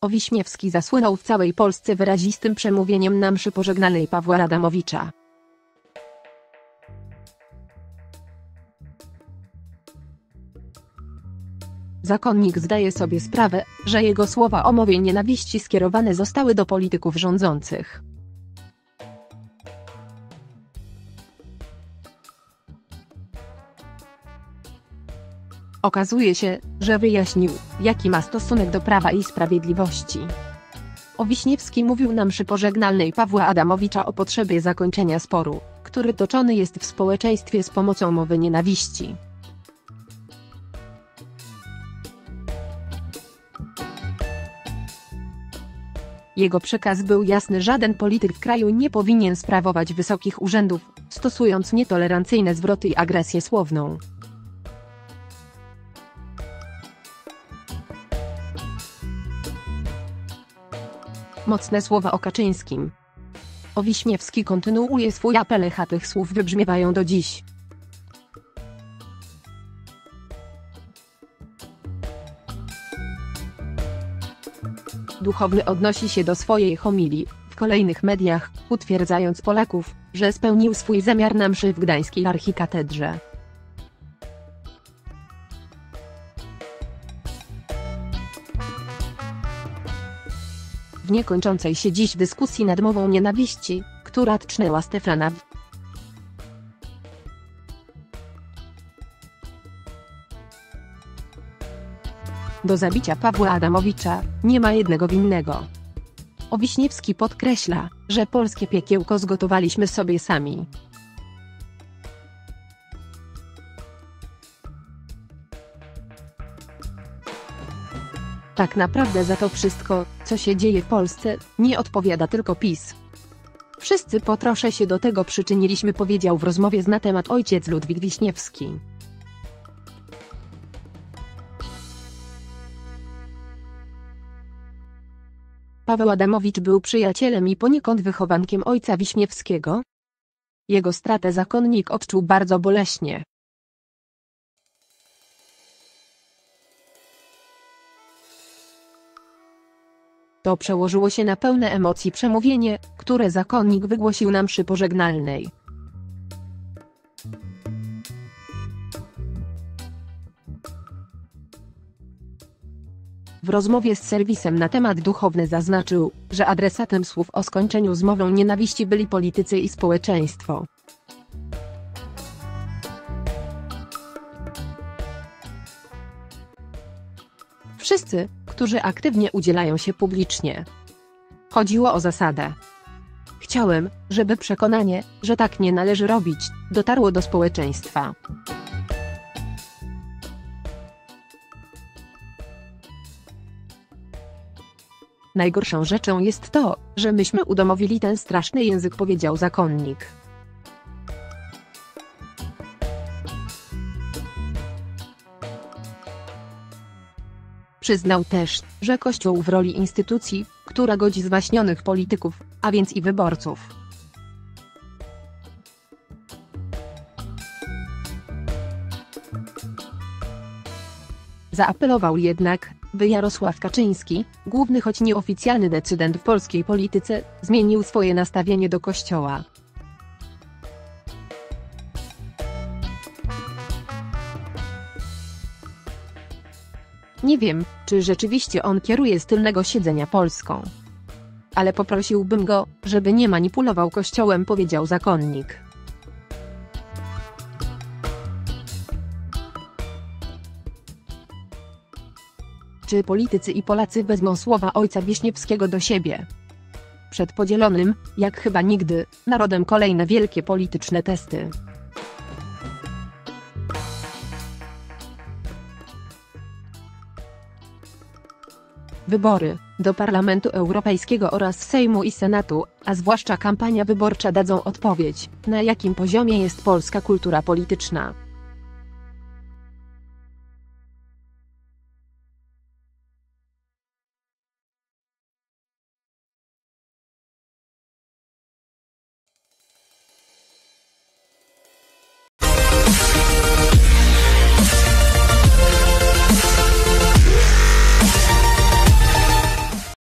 O Wiśniewski zasłynął w całej Polsce wyrazistym przemówieniem na mszy pożegnalnej Pawła Adamowicza. Zakonnik zdaje sobie sprawę, że jego słowa o mowie nienawiści skierowane zostały do polityków rządzących. Okazuje się, że wyjaśnił, jaki ma stosunek do prawa i sprawiedliwości. O Wiśniewski mówił nam przy pożegnalnej Pawła Adamowicza o potrzebie zakończenia sporu, który toczony jest w społeczeństwie z pomocą mowy nienawiści. Jego przekaz był jasny żaden polityk w kraju nie powinien sprawować wysokich urzędów, stosując nietolerancyjne zwroty i agresję słowną. Mocne słowa o Kaczyńskim. O kontynuuje swój apel, echa tych słów wybrzmiewają do dziś. Duchowny odnosi się do swojej homilii w kolejnych mediach, utwierdzając Polaków, że spełnił swój zamiar na mszy w gdańskiej archikatedrze. W niekończącej się dziś dyskusji nad mową nienawiści, która tchnęła Stefana w Do zabicia Pawła Adamowicza nie ma jednego winnego. Owiśniewski podkreśla, że polskie piekiełko zgotowaliśmy sobie sami. Tak naprawdę za to wszystko, co się dzieje w Polsce, nie odpowiada tylko PiS. Wszyscy po trosze się do tego przyczyniliśmy powiedział w rozmowie na temat ojciec Ludwik Wiśniewski. Paweł Adamowicz był przyjacielem i poniekąd wychowankiem ojca Wiśniewskiego. Jego stratę zakonnik odczuł bardzo boleśnie. To przełożyło się na pełne emocji przemówienie, które zakonnik wygłosił nam przy pożegnalnej. W rozmowie z serwisem na temat duchowny zaznaczył, że adresatem słów o skończeniu z mową nienawiści byli politycy i społeczeństwo. Wszyscy, którzy aktywnie udzielają się publicznie. Chodziło o zasadę. Chciałem, żeby przekonanie, że tak nie należy robić, dotarło do społeczeństwa. Najgorszą rzeczą jest to, że myśmy udomowili ten straszny język powiedział zakonnik. Przyznał też, że Kościół w roli instytucji, która godzi zwaśnionych polityków, a więc i wyborców. Zaapelował jednak, by Jarosław Kaczyński, główny choć nieoficjalny decydent w polskiej polityce, zmienił swoje nastawienie do Kościoła. Nie wiem, czy rzeczywiście on kieruje z tylnego siedzenia Polską. Ale poprosiłbym go, żeby nie manipulował Kościołem powiedział zakonnik. Czy politycy i Polacy wezmą słowa ojca Wiśniewskiego do siebie? Przed podzielonym, jak chyba nigdy, narodem kolejne wielkie polityczne testy. Wybory do Parlamentu Europejskiego oraz Sejmu i Senatu, a zwłaszcza kampania wyborcza dadzą odpowiedź, na jakim poziomie jest polska kultura polityczna.